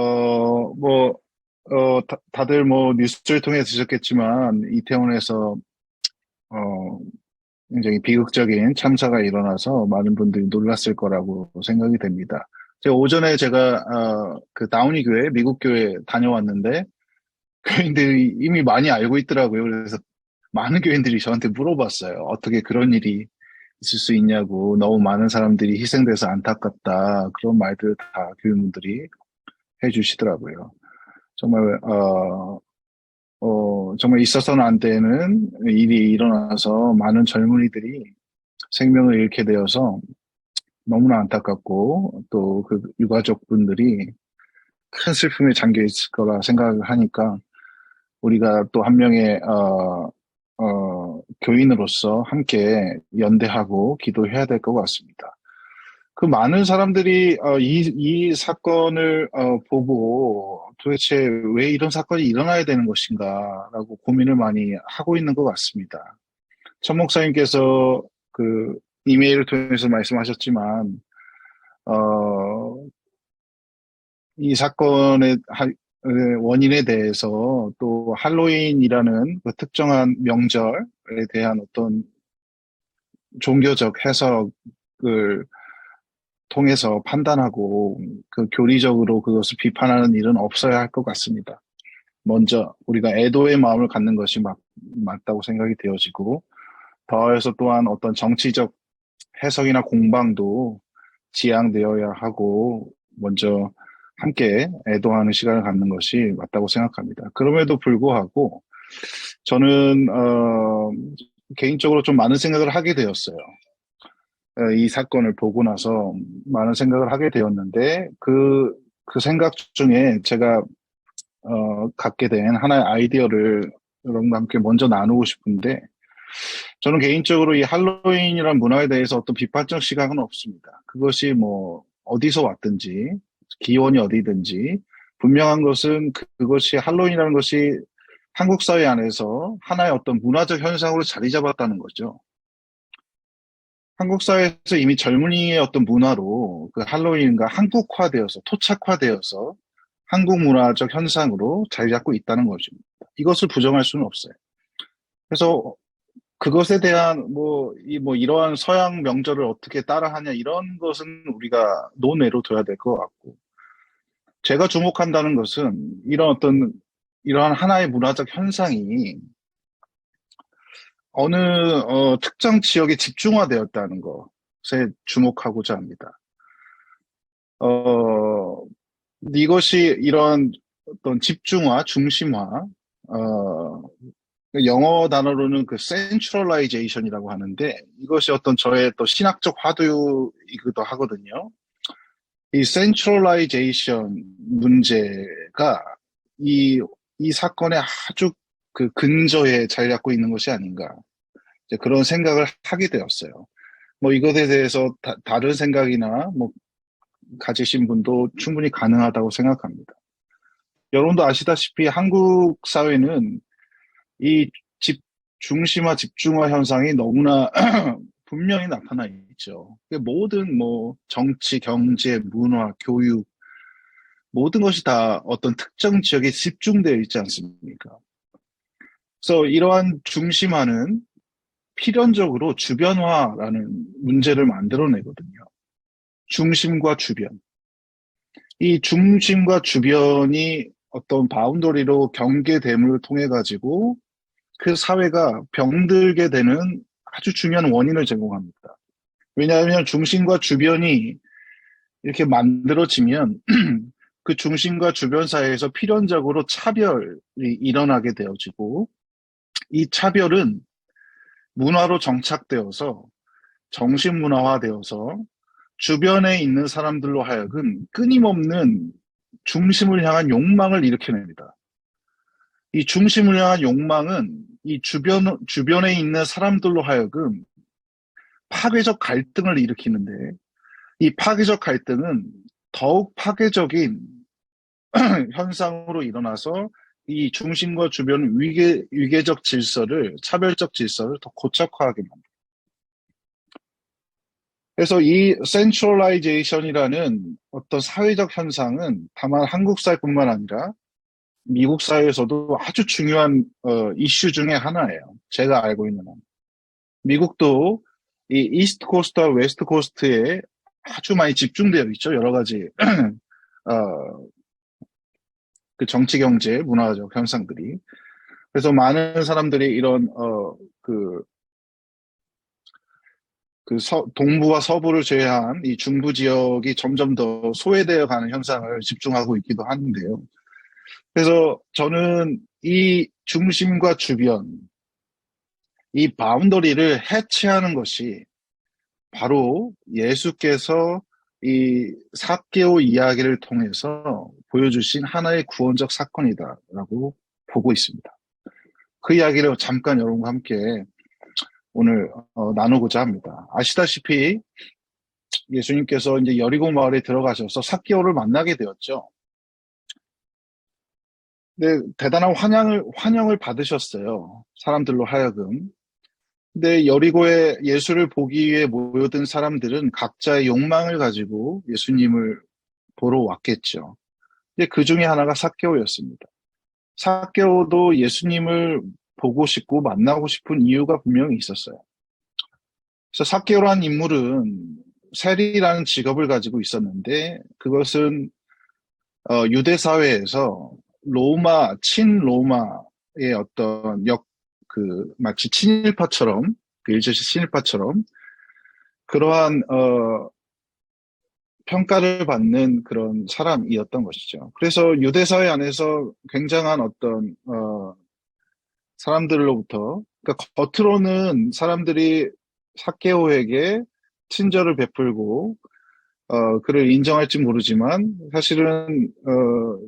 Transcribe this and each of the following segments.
어, 뭐, 어, 다, 다들 뭐 뉴스를 통해 드셨겠지만 이태원에서 어, 굉장히 비극적인 참사가 일어나서 많은 분들이 놀랐을 거라고 생각이 됩니다. 제가 오전에 제가 어, 그 다우니 교회, 미국 교회 다녀왔는데 교인들이 이미 많이 알고 있더라고요. 그래서 많은 교인들이 저한테 물어봤어요. 어떻게 그런 일이 있을 수 있냐고 너무 많은 사람들이 희생돼서 안타깝다 그런 말들 다 교인분들이 해주시더라고요. 정말 어, 어, 정말 있어서는 안 되는 일이 일어나서 많은 젊은이들이 생명을 잃게 되어서 너무나 안타깝고 또 그 유가족분들이 큰 슬픔에 잠겨 있을 거라 생각을 하니까 우리가 또 한 명의 어, 어, 교인으로서 함께 연대하고 기도해야 될 것 같습니다. 그 많은 사람들이 어, 이, 이 사건을 어, 보고 도대체 왜 이런 사건이 일어나야 되는 것인가라고 고민을 많이 하고 있는 것 같습니다. 천 목사님께서 그 이메일을 통해서 말씀하셨지만 어, 이 사건의 원인에 대해서 또 할로윈이라는 그 특정한 명절에 대한 어떤 종교적 해석을 통해서 판단하고 그 교리적으로 그것을 비판하는 일은 없어야 할 것 같습니다. 먼저 우리가 애도의 마음을 갖는 것이 맞, 맞다고 생각이 되어지고 더해서 또한 어떤 정치적 해석이나 공방도 지양되어야 하고 먼저 함께 애도하는 시간을 갖는 것이 맞다고 생각합니다. 그럼에도 불구하고 저는 어, 개인적으로 좀 많은 생각을 하게 되었어요. 어, 이 사건을 보고 나서 많은 생각을 하게 되었는데 그, 그 생각 중에 제가 어, 갖게 된 하나의 아이디어를 여러분과 함께 먼저 나누고 싶은데 저는 개인적으로 이 할로윈이란 문화에 대해서 어떤 비판적 시각은 없습니다. 그것이 뭐 어디서 왔든지 기원이 어디든지 분명한 것은 그것이 할로윈이라는 것이 한국 사회 안에서 하나의 어떤 문화적 현상으로 자리 잡았다는 거죠. 한국 사회에서 이미 젊은이의 어떤 문화로 그 할로윈과 한국화되어서 토착화되어서 한국 문화적 현상으로 자리 잡고 있다는 것입니다. 이것을 부정할 수는 없어요. 그래서 그것에 대한 뭐, 이, 뭐, 이러한 서양 명절을 어떻게 따라하냐, 이런 것은 우리가 논외로 둬야 될 것 같고, 제가 주목한다는 것은 이런 어떤, 이러한 하나의 문화적 현상이 어느 어, 특정 지역에 집중화되었다는 것에 주목하고자 합니다. 어, 이것이 이런 어떤 집중화, 중심화, 어, 영어 단어로는 그 centralization이라고 하는데 이것이 어떤 저의 또 신학적 화두이기도 하거든요. 이 centralization 문제가 이, 이 사건의 아주 그 근저에 자리 잡고 있는 것이 아닌가. 그런 생각을 하게 되었어요. 뭐 이것에 대해서 다, 른 생각이나 뭐 가지신 분도 충분히 가능하다고 생각합니다. 여러분도 아시다시피 한국 사회는 이 집, 중심화, 집중화 현상이 너무나 분명히 나타나 있죠. 모든 뭐 정치, 경제, 문화, 교육 모든 것이 다 어떤 특정 지역에 집중되어 있지 않습니까? 그래서 이러한 중심화는 필연적으로 주변화라는 문제를 만들어내거든요. 중심과 주변. 이 중심과 주변이 어떤 바운더리로 경계됨을 통해 가지고 그 사회가 병들게 되는 아주 중요한 원인을 제공합니다. 왜냐하면 중심과 주변이 이렇게 만들어지면 그 중심과 주변 사이에서 필연적으로 차별이 일어나게 되어지고 이 차별은 문화로 정착되어서 정신문화화되어서 주변에 있는 사람들로 하여금 끊임없는 중심을 향한 욕망을 일으켜냅니다. 이 중심을 향한 욕망은 이 주변, 주변에 있는 사람들로 하여금 파괴적 갈등을 일으키는데 이 파괴적 갈등은 더욱 파괴적인 현상으로 일어나서 이 중심과 주변 위계, 위계적 질서를, 차별적 질서를 더 고착화하게 만듭니다. 그래서 이 센트럴라이제이션이라는 어떤 사회적 현상은 다만 한국 사회뿐만 아니라 미국 사회에서도 아주 중요한 어, 이슈 중에 하나예요. 제가 알고 있는 한. 미국도 이 이스트 코스트와 웨스트 코스트에 아주 많이 집중되어 있죠. 여러 가지 어, 그 정치, 경제, 문화적 현상들이. 그래서 많은 사람들이 이런 어, 그, 그 서, 동부와 서부를 제외한 이 중부 지역이 점점 더 소외되어 가는 현상을 집중하고 있기도 하는데요. 그래서 저는 이 중심과 주변, 이 바운더리를 해체하는 것이 바로 예수께서 이 사개오 이야기를 통해서 보여주신 하나의 구원적 사건이다라고 보고 있습니다. 그 이야기를 잠깐 여러분과 함께 오늘 어, 나누고자 합니다. 아시다시피 예수님께서 이제 여리고 마을에 들어가셔서 사개오를 만나게 되었죠. 네, 대단한 환영을 환영을 받으셨어요. 사람들로 하여금. 근데 여리고에 예수를 보기 위해 모여든 사람들은 각자의 욕망을 가지고 예수님을 보러 왔겠죠. 근데 그 중에 하나가 사개오였습니다. 사개오도 예수님을 보고 싶고 만나고 싶은 이유가 분명히 있었어요. 그래서 사개오라는 인물은 세리라는 직업을 가지고 있었는데 그것은 어, 유대 사회에서 로마 친로마의 어떤 역 그 마치 친일파처럼 그 일제시 친일파처럼 그러한 어 평가를 받는 그런 사람이었던 것이죠. 그래서 유대 사회 안에서 굉장한 어떤 어 사람들로부터 그러니까 겉으로는 사람들이 사케오에게 친절을 베풀고 어 그를 인정할지 모르지만 사실은 어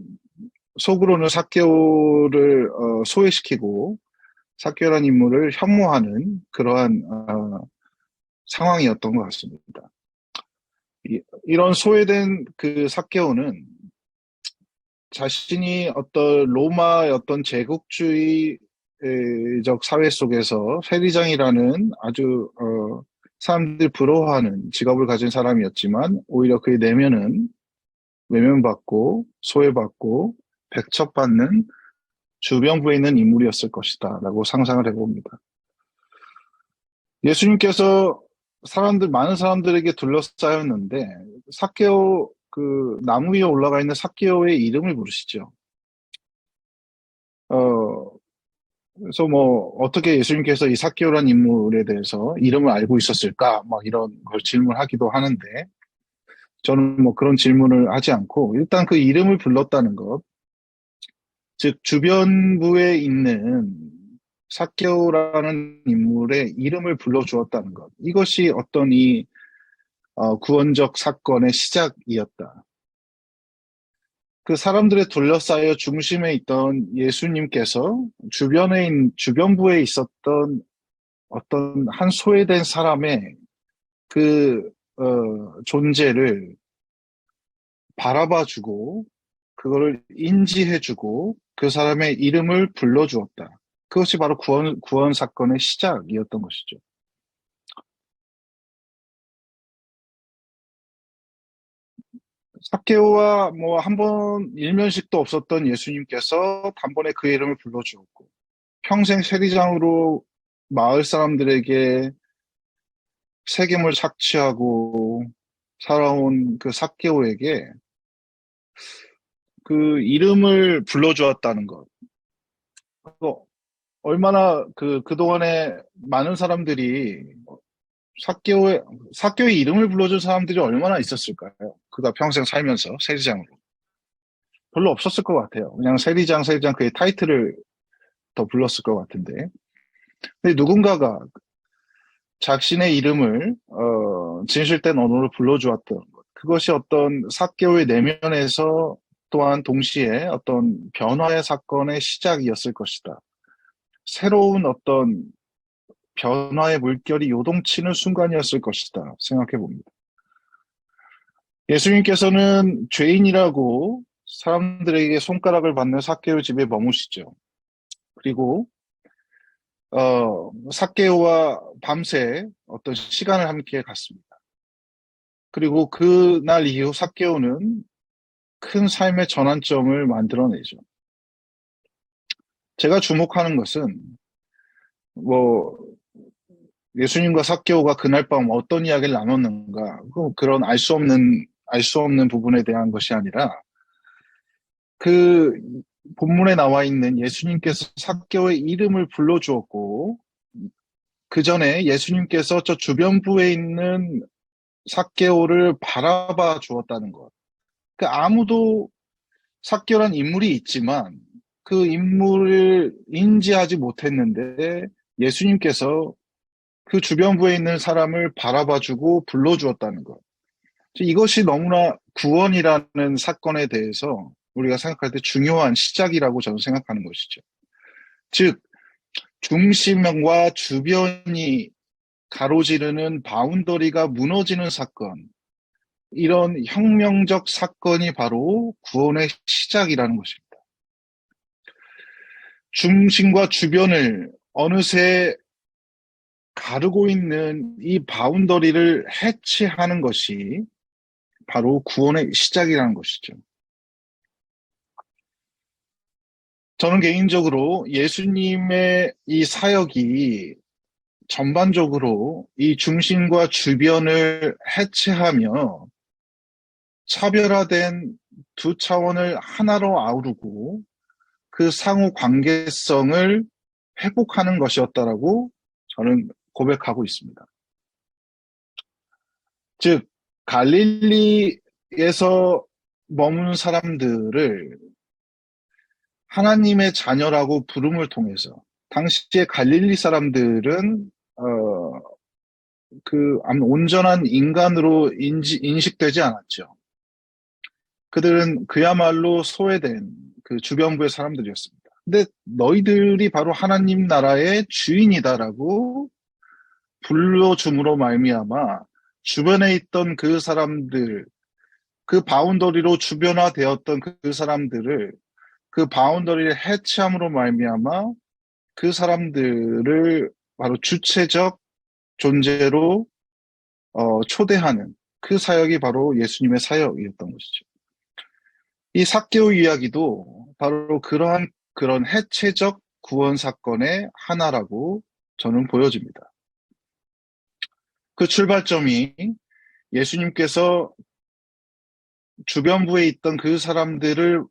속으로는 사케오를 어, 소외시키고 사케오라는 인물을 혐오하는 그러한 어, 상황이었던 것 같습니다. 이, 이런 소외된 그 사케오는 자신이 어떤 로마의 어떤 제국주의적 사회 속에서 세리장이라는 아주 어, 사람들이 부러워하는 직업을 가진 사람이었지만 오히려 그의 내면은 외면받고 소외받고 백첩받는 주변부에 있는 인물이었을 것이다 라고 상상을 해봅니다. 예수님께서 사람들, 많은 사람들에게 둘러싸였는데, 사케오, 그, 나무 위에 올라가 있는 사케오의 이름을 부르시죠. 어, 그래서 뭐, 어떻게 예수님께서 이 사케오란 인물에 대해서 이름을 알고 있었을까? 막 이런 걸 질문하기도 하는데, 저는 뭐 그런 질문을 하지 않고, 일단 그 이름을 불렀다는 것, 즉 주변부에 있는 사케오라는 인물의 이름을 불러주었다는 것. 이것이 어떤 이 어, 구원적 사건의 시작이었다. 그 사람들의 둘러싸여 중심에 있던 예수님께서 주변에 주변부에 있었던 어떤 한 소외된 사람의 그 어, 존재를 바라봐주고 그거를 인지해주고 그 사람의 이름을 불러주었다. 그것이 바로 구원, 구원 사건의 시작이었던 것이죠. 사케오와 뭐 한 번 일면식도 없었던 예수님께서 단번에 그 이름을 불러주었고 평생 세리장으로 마을 사람들에게 세금을 착취하고 살아온 그 사케오에게 그 이름을 불러주었다는 것. 얼마나 그, 그동안에 많은 사람들이 사교의, 사교의 이름을 불러준 사람들이 얼마나 있었을까요? 그가 평생 살면서 세리장으로. 별로 없었을 것 같아요. 그냥 세리장, 세리장 그의 타이틀을 더 불렀을 것 같은데. 근데 누군가가 자신의 이름을, 어, 진실된 언어로 불러주었던 것. 그것이 어떤 사교의 내면에서 또한 동시에 어떤 변화의 사건의 시작이었을 것이다. 새로운 어떤 변화의 물결이 요동치는 순간이었을 것이다 생각해 봅니다. 예수님께서는 죄인이라고 사람들에게 손가락을 받는 사케오 집에 머무시죠. 그리고 어, 사케오와 밤새 어떤 시간을 함께 갔습니다. 그리고 그날 이후 삭개오는 큰 삶의 전환점을 만들어내죠. 제가 주목하는 것은 뭐 예수님과 삭개오가 그날 밤 어떤 이야기를 나눴는가 그- 그런 알 수 없는 알 수 없는 부분에 대한 것이 아니라 그 본문에 나와 있는 예수님께서 삭개오의 이름을 불러주었고 그 전에 예수님께서 저 주변부에 있는 삭개오를 바라봐 주었다는 것. 그 아무도 삭개오란 인물이 있지만 그 인물을 인지하지 못했는데 예수님께서 그 주변부에 있는 사람을 바라봐주고 불러주었다는 것. 이것이 너무나 구원이라는 사건에 대해서 우리가 생각할 때 중요한 시작이라고 저는 생각하는 것이죠. 즉, 중심과 주변이 가로지르는 바운더리가 무너지는 사건, 이런 혁명적 사건이 바로 구원의 시작이라는 것입니다. 중심과 주변을 어느새 가르고 있는 이 바운더리를 해체하는 것이 바로 구원의 시작이라는 것이죠. 저는 개인적으로 예수님의 이 사역이 전반적으로 이 중심과 주변을 해체하며 차별화된 두 차원을 하나로 아우르고 그 상호 관계성을 회복하는 것이었다라고 저는 고백하고 있습니다. 즉, 갈릴리에서 머무는 사람들을 하나님의 자녀라고 부름을 통해서 당시에 갈릴리 사람들은 어, 그 온전한 인간으로 인지, 인식되지 않았죠. 그들은 그야말로 소외된 그 주변부의 사람들이었습니다. 근데 너희들이 바로 하나님 나라의 주인이다라고 불러줌으로 말미암아 주변에 있던 그 사람들, 그 바운더리로 주변화되었던 그 사람들을 그 바운더리를 해체함으로 말미암아 그 사람들을 바로 주체적 존재로 어, 초대하는 그 사역이 바로 예수님의 사역이었던 것이죠. 이 삭개오 이야기도 바로 그러한 그런 해체적 구원 사건의 하나라고 저는 보여집니다. 그 출발점이 예수님께서 주변부에 있던 그 사람들을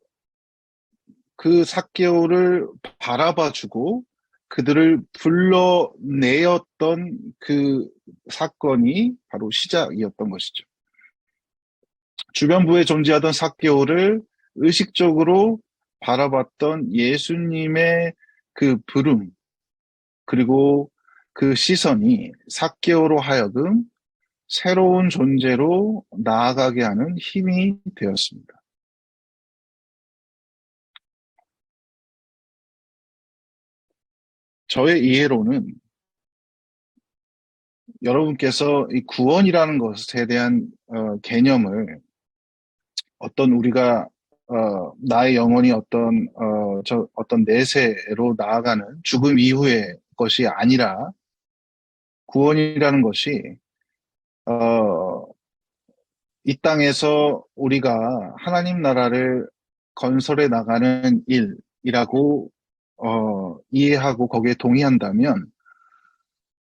그 삭개오를 바라봐주고 그들을 불러내었던 그 사건이 바로 시작이었던 것이죠. 주변부에 존재하던 삭개오를 의식적으로 바라봤던 예수님의 그 부름, 그리고 그 시선이 삭개오로 하여금 새로운 존재로 나아가게 하는 힘이 되었습니다. 저의 이해로는 여러분께서 이 구원이라는 것에 대한 어, 개념을 어떤 우리가 어, 나의 영혼이 어떤 어, 저 어떤 내세로 나아가는 죽음 이후의 것이 아니라 구원이라는 것이 어, 이 땅에서 우리가 하나님 나라를 건설해 나가는 일이라고 어, 이해하고 거기에 동의한다면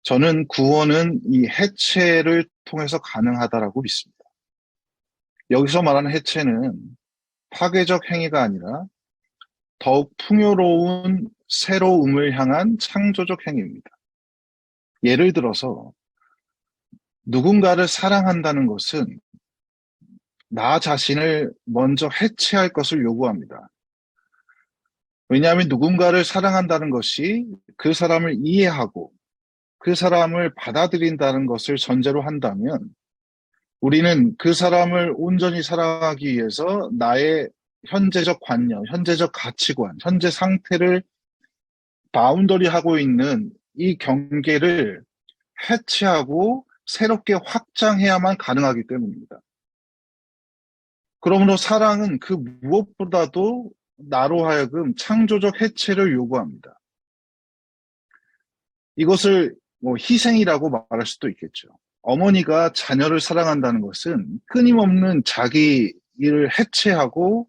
저는 구원은 이 해체를 통해서 가능하다라고 믿습니다. 여기서 말하는 해체는 파괴적 행위가 아니라 더욱 풍요로운 새로움을 향한 창조적 행위입니다. 예를 들어서 누군가를 사랑한다는 것은 나 자신을 먼저 해체할 것을 요구합니다. 왜냐하면 누군가를 사랑한다는 것이 그 사람을 이해하고 그 사람을 받아들인다는 것을 전제로 한다면 우리는 그 사람을 온전히 사랑하기 위해서 나의 현재적 관념, 현재적 가치관, 현재 상태를 바운더리 하고 있는 이 경계를 해체하고 새롭게 확장해야만 가능하기 때문입니다. 그러므로 사랑은 그 무엇보다도 나로 하여금 창조적 해체를 요구합니다. 이것을 뭐 희생이라고 말할 수도 있겠죠. 어머니가 자녀를 사랑한다는 것은 끊임없는 자기 일을 해체하고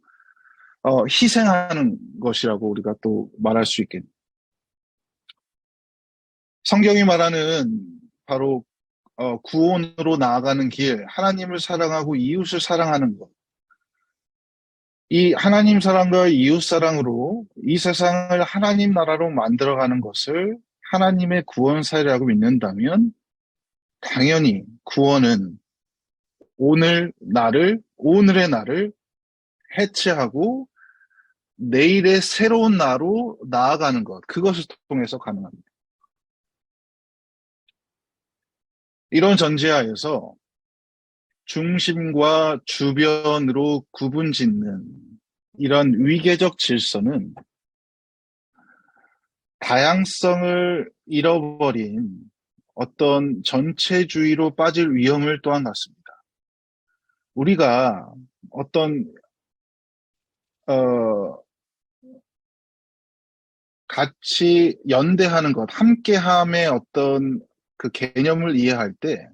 어, 희생하는 것이라고 우리가 또 말할 수 있겠네요. 성경이 말하는 바로 어, 구원으로 나아가는 길, 하나님을 사랑하고 이웃을 사랑하는 것. 이 하나님 사랑과 이웃 사랑으로 이 세상을 하나님 나라로 만들어가는 것을 하나님의 구원 사회라고 믿는다면 당연히 구원은 오늘 나를, 오늘의 나를 해체하고 내일의 새로운 나로 나아가는 것, 그것을 통해서 가능합니다. 이런 전제하에서 중심과 주변으로 구분 짓는 이런 위계적 질서는 다양성을 잃어버린 어떤 전체주의로 빠질 위험을 또한 갖습니다. 우리가 어떤 어, 같이 연대하는 것, 함께함의 어떤 그 개념을 이해할 때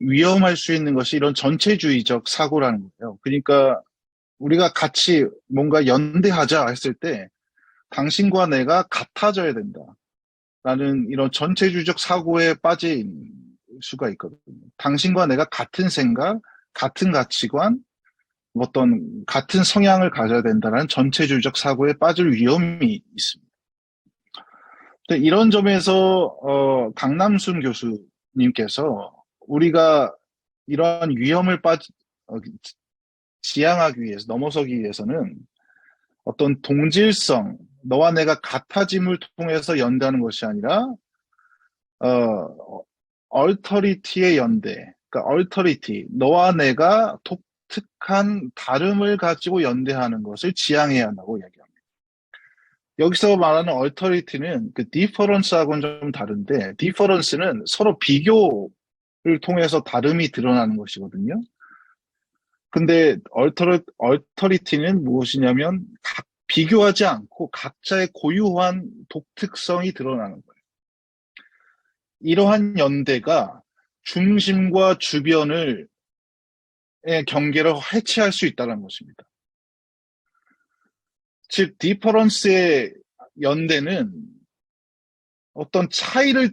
위험할 수 있는 것이 이런 전체주의적 사고라는 거예요. 그러니까 우리가 같이 뭔가 연대하자 했을 때 당신과 내가 같아져야 된다. 라는 이런 전체주의적 사고에 빠진 수가 있거든요. 당신과 내가 같은 생각, 같은 가치관, 어떤 같은 성향을 가져야 된다는 전체주의적 사고에 빠질 위험이 있습니다. 이런 점에서 어, 강남순 교수님께서 우리가 이러한 위험을 빠지 어, 지향하기 위해서 넘어서기 위해서는 어떤 동질성, 너와 내가 같아짐을 통해서 연대하는 것이 아니라 어, 얼터리티의 연대, 그러니까 얼터리티, 너와 내가 독특한 다름을 가지고 연대하는 것을 지향해야 한다고 이야기합니다. 여기서 말하는 얼터리티는 그 디퍼런스하고는 좀 다른데 디퍼런스는 서로 비교를 통해서 다름이 드러나는 것이거든요. 근데 얼터리, 얼터리티는 무엇이냐면 각, 비교하지 않고 각자의 고유한 독특성이 드러나는 거예요. 이러한 연대가 중심과 주변을 경계를 해체할 수 있다는 것입니다. 즉, 디퍼런스의 연대는 어떤 차이를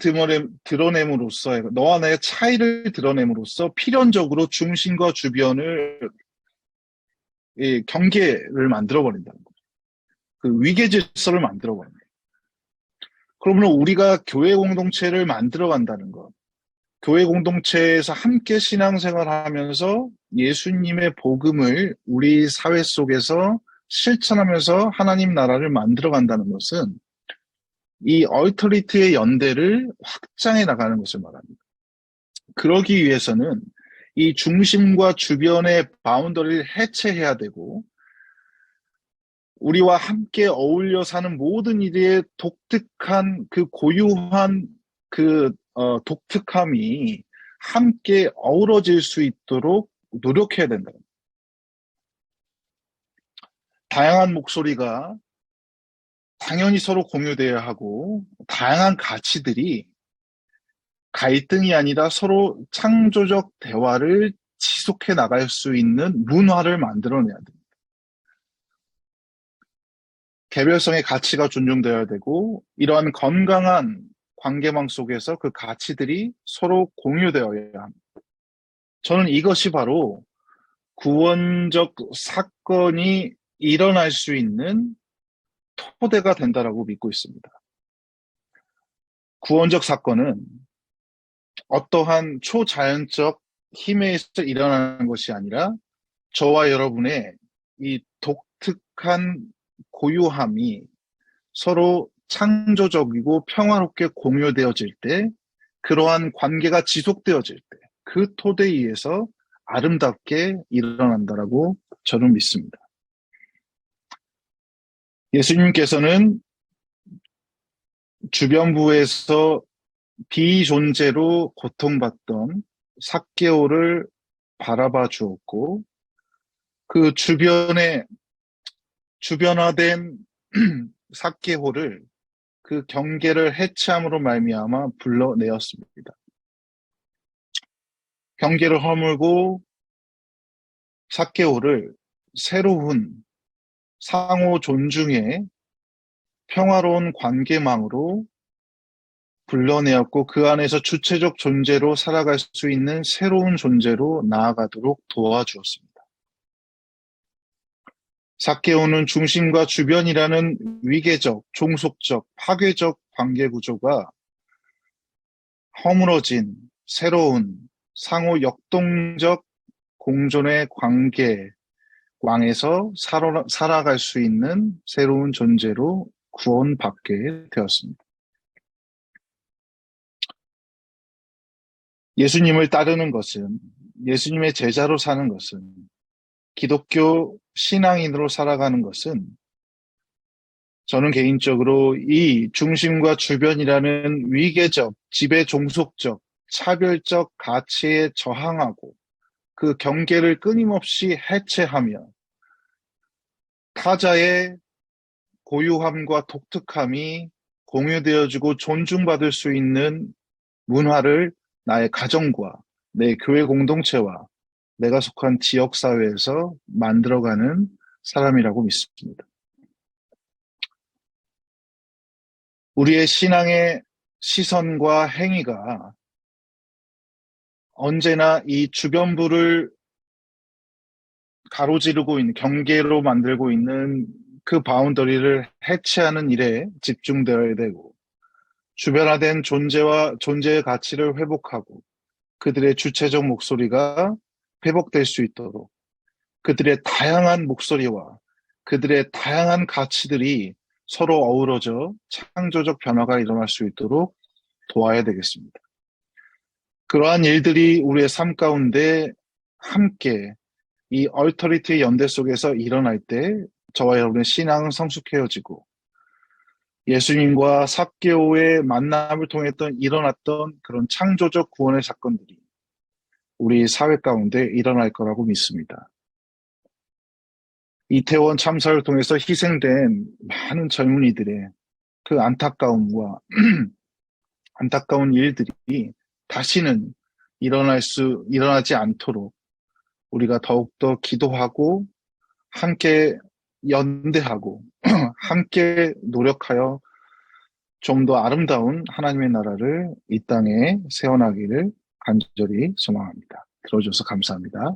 드러냄으로써, 너와 나의 차이를 드러냄으로써 필연적으로 중심과 주변을 경계를 만들어버린다는 거죠. 그 위계 질서를 만들어버립니다. 그러면 우리가 교회 공동체를 만들어 간다는 것, 교회 공동체에서 함께 신앙생활 하면서 예수님의 복음을 우리 사회 속에서 실천하면서 하나님 나라를 만들어 간다는 것은 이 얼터리티의 연대를 확장해 나가는 것을 말합니다. 그러기 위해서는 이 중심과 주변의 바운더리를 해체해야 되고 우리와 함께 어울려 사는 모든 이들의 독특한 그 고유한 그 어, 독특함이 함께 어우러질 수 있도록 노력해야 된다. 다양한 목소리가 당연히 서로 공유되어야 하고 다양한 가치들이 갈등이 아니라 서로 창조적 대화를 지속해 나갈 수 있는 문화를 만들어내야 됩 개별성의 가치가 존중되어야 되고 이러한 건강한 관계망 속에서 그 가치들이 서로 공유되어야 합니다. 저는 이것이 바로 구원적 사건이 일어날 수 있는 토대가 된다라고 믿고 있습니다. 구원적 사건은 어떠한 초자연적 힘에 의해서 일어나는 것이 아니라 저와 여러분의 이 독특한 고유함이 서로 창조적이고 평화롭게 공유되어질 때 그러한 관계가 지속되어질 때 그 토대에 의해서 아름답게 일어난다라고 저는 믿습니다. 예수님께서는 주변부에서 비존재로 고통받던 삭개오를 바라봐 주었고 그 주변에 주변화된 삭개호를 그 경계를 해체함으로 말미암아 불러내었습니다. 경계를 허물고 사케오를 새로운 상호 존중의 평화로운 관계망으로 불러내었고 그 안에서 주체적 존재로 살아갈 수 있는 새로운 존재로 나아가도록 도와주었습니다. 사케오는 중심과 주변이라는 위계적, 종속적, 파괴적 관계 구조가 허물어진 새로운 상호 역동적 공존의 관계 왕에서 살아, 살아갈 수 있는 새로운 존재로 구원받게 되었습니다. 예수님을 따르는 것은 예수님의 제자로 사는 것은 기독교 신앙인으로 살아가는 것은 저는 개인적으로 이 중심과 주변이라는 위계적, 지배 종속적, 차별적 가치에 저항하고 그 경계를 끊임없이 해체하며 타자의 고유함과 독특함이 공유되어지고 존중받을 수 있는 문화를 나의 가정과 내 교회 공동체와 내가 속한 지역사회에서 만들어가는 사람이라고 믿습니다. 우리의 신앙의 시선과 행위가 언제나 이 주변부를 가로지르고 있는 경계로 만들고 있는 그 바운더리를 해체하는 일에 집중되어야 되고 주변화된 존재와 존재의 가치를 회복하고 그들의 주체적 목소리가 회복될 수 있도록 그들의 다양한 목소리와 그들의 다양한 가치들이 서로 어우러져 창조적 변화가 일어날 수 있도록 도와야 되겠습니다. 그러한 일들이 우리의 삶 가운데 함께 이 얼터리티의 연대 속에서 일어날 때 저와 여러분의 신앙은 성숙해져지고 예수님과 사개오의 만남을 통했던 일어났던 그런 창조적 구원의 사건들이 우리 사회 가운데 일어날 거라고 믿습니다. 이태원 참사를 통해서 희생된 많은 젊은이들의 그 안타까움과 안타까운 일들이 다시는 일어날 수, 일어나지 않도록 우리가 더욱더 기도하고 함께 연대하고 함께 노력하여 좀 더 아름다운 하나님의 나라를 이 땅에 세워나기를 간절히 소망합니다. 들어줘서 감사합니다.